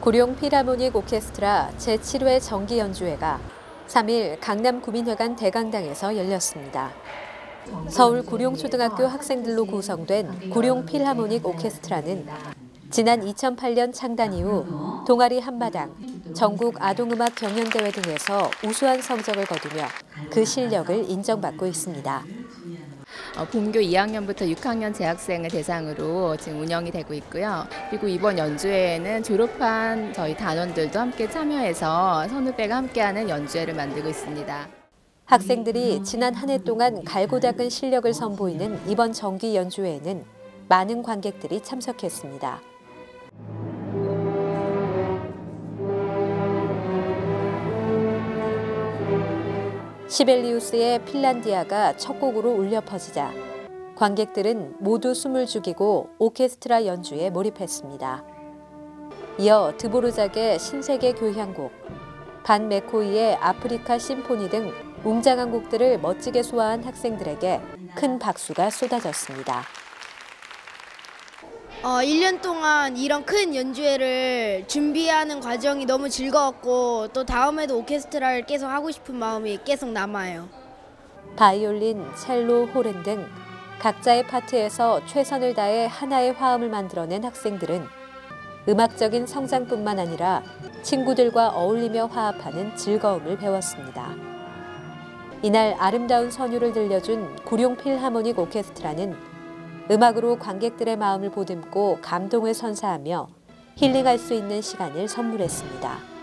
구룡 필하모닉 오케스트라 제7회 정기 연주회가 3일 강남 구민회관 대강당에서 열렸습니다. 서울 구룡초등학교 학생들로 구성된 구룡 필하모닉 오케스트라는 지난 2008년 창단 이후 동아리 한마당, 전국 아동음악 경연대회 등에서 우수한 성적을 거두며 그 실력을 인정받고 있습니다. 어, 본교 2학년부터 6학년 재학생을 대상으로 지금 운영이 되고 있고요. 그리고 이번 연주회에는 졸업한 저희 단원들도 함께 참여해서 선후배가 함께하는 연주회를 만들고 있습니다. 학생들이 지난 한 해 동안 갈고 닦은 실력을 선보이는 이번 정기 연주회에는 많은 관객들이 참석했습니다. 시벨리우스의 핀란디아가 첫 곡으로 울려 퍼지자 관객들은 모두 숨을 죽이고 오케스트라 연주에 몰입했습니다. 이어 드보르작의 신세계 교향곡, 반 메코이의 아프리카 심포니 등 웅장한 곡들을 멋지게 소화한 학생들에게 큰 박수가 쏟아졌습니다. 어, 1년 동안 이런 큰 연주회를 준비하는 과정이 너무 즐거웠고 또 다음에도 오케스트라를 계속 하고 싶은 마음이 계속 남아요. 바이올린, 첼로, 호른 등 각자의 파트에서 최선을 다해 하나의 화음을 만들어낸 학생들은 음악적인 성장뿐만 아니라 친구들과 어울리며 화합하는 즐거움을 배웠습니다. 이날 아름다운 선율을 들려준 구룡 필하모닉 오케스트라는 음악으로 관객들의 마음을 보듬고 감동을 선사하며 힐링할 수 있는 시간을 선물했습니다.